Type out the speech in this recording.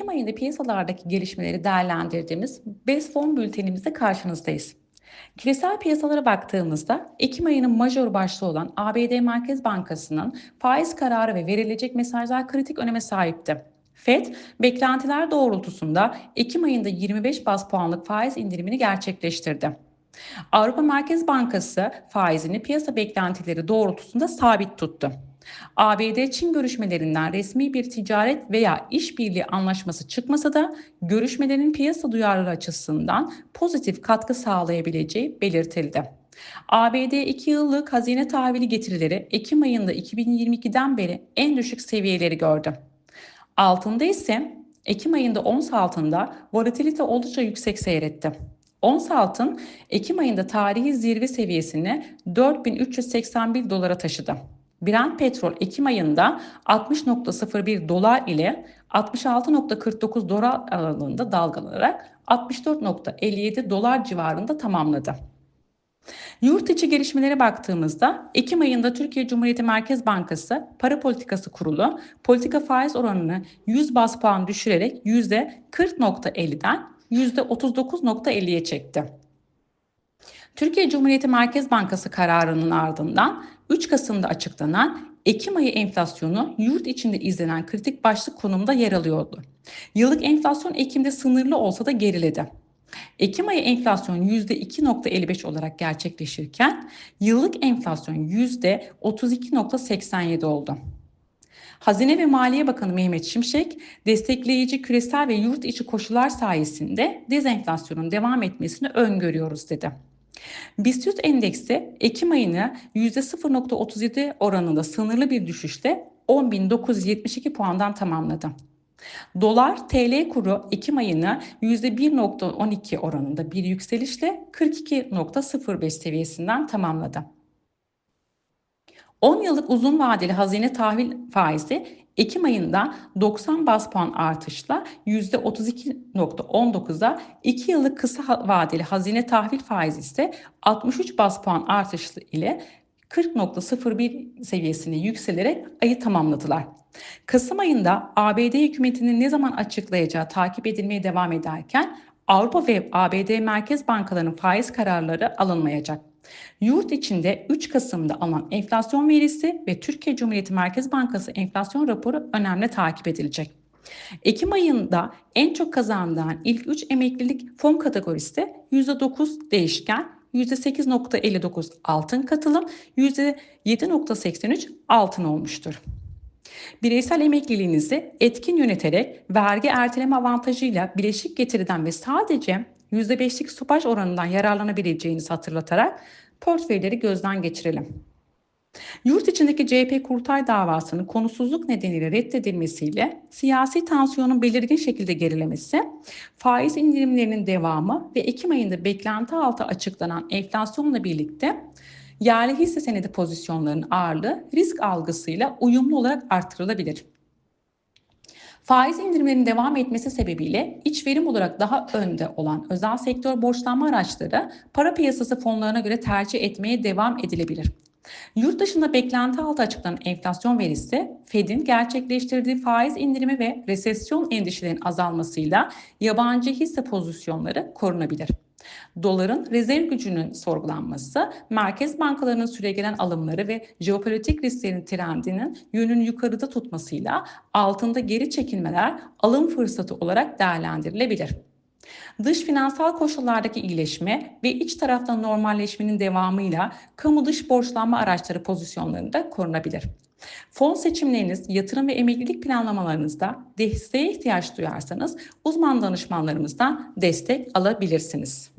Ekim ayında piyasalardaki gelişmeleri değerlendirdiğimiz BES fon bültenimizde karşınızdayız. Küresel piyasalara baktığımızda Ekim ayının majör başlığı olan ABD Merkez Bankası'nın faiz kararı ve verilecek mesajlar kritik öneme sahipti. FED, beklentiler doğrultusunda Ekim ayında 25 bas puanlık faiz indirimini gerçekleştirdi. Avrupa Merkez Bankası faizini piyasa beklentileri doğrultusunda sabit tuttu. ABD-Çin görüşmelerinden resmi bir ticaret veya işbirliği anlaşması çıkmasa da görüşmelerin piyasa duyarlılığı açısından pozitif katkı sağlayabileceği belirtildi. ABD 2 yıllık hazine tahvili getirileri Ekim ayında 2022'den beri en düşük seviyeleri gördü. Altında ise Ekim ayında ons altında volatilite oldukça yüksek seyretti. Ons altın Ekim ayında tarihi zirve seviyesini 4381 dolara taşıdı. Brent petrol Ekim ayında 60.01 dolar ile 66.49 dolar aralığında dalgalanarak 64.57 dolar civarında tamamladı. Yurt içi gelişmelere baktığımızda Ekim ayında Türkiye Cumhuriyeti Merkez Bankası Para Politikası Kurulu politika faiz oranını 100 bas puan düşürerek %40.50'den %39.50'ye çekti. Türkiye Cumhuriyeti Merkez Bankası kararının ardından 3 Kasım'da açıklanan Ekim ayı enflasyonu yurt içinde izlenen kritik başlık konumda yer alıyordu. Yıllık enflasyon Ekim'de sınırlı olsa da geriledi. Ekim ayı enflasyon %2.55 olarak gerçekleşirken yıllık enflasyon %32.87 oldu. Hazine ve Maliye Bakanı Mehmet Şimşek, destekleyici küresel ve yurt içi koşullar sayesinde dezenflasyonun devam etmesini öngörüyoruz dedi. BIST endeksi Ekim ayını %0.37 oranında sınırlı bir düşüşte 10.972 puandan tamamladı. Dolar TL kuru Ekim ayını %1.12 oranında bir yükselişle 42.05 seviyesinden tamamladı. 10 yıllık uzun vadeli hazine tahvil faizi Ekim ayında 90 bas puan artışla %32.19'a 2 yıllık kısa vadeli hazine tahvil faizi ise 63 bas puan artış ile 40.01 seviyesine yükselerek ayı tamamladılar. Kasım ayında ABD hükümetinin ne zaman açıklayacağı takip edilmeye devam ederken Avrupa ve ABD merkez bankalarının faiz kararları alınmayacak. Yurt içinde 3 Kasım'da alınan enflasyon verisi ve Türkiye Cumhuriyeti Merkez Bankası enflasyon raporu önemli takip edilecek. Ekim ayında en çok kazanılan ilk 3 emeklilik fon kategorisi de %9 değişken, %8.59 altın katılım, %7.83 altın olmuştur. Bireysel emekliliğinizi etkin yöneterek vergi erteleme avantajıyla bileşik getiriden ve sadece %5'lik stopaj oranından yararlanabileceğinizi hatırlatarak portföyleri gözden geçirelim. Yurt içindeki CHP kurultay davasının konusuzluk nedeniyle reddedilmesiyle siyasi tansiyonun belirgin şekilde gerilemesi, faiz indirimlerinin devamı ve Ekim ayında beklenti altı açıklanan enflasyonla birlikte yerli hisse senedi pozisyonlarının ağırlığı risk algısıyla uyumlu olarak artırılabilir. Faiz indirimlerinin devam etmesi sebebiyle iç verim olarak daha önde olan özel sektör borçlanma araçları para piyasası fonlarına göre tercih etmeye devam edilebilir. Yurt dışında beklenti altı açıklanan enflasyon verisi, Fed'in gerçekleştirdiği faiz indirimi ve resesyon endişelerinin azalmasıyla yabancı hisse pozisyonları korunabilir. Doların rezerv gücünün sorgulanması, merkez bankalarının süregelen alımları ve jeopolitik risklerin trendinin yönünü yukarıda tutmasıyla altında geri çekilmeler alım fırsatı olarak değerlendirilebilir. Dış finansal koşullardaki iyileşme ve iç taraftan normalleşmenin devamıyla kamu dış borçlanma araçları pozisyonlarında korunabilir. Fon seçimleriniz, yatırım ve emeklilik planlamalarınızda desteğe ihtiyaç duyarsanız uzman danışmanlarımızdan destek alabilirsiniz.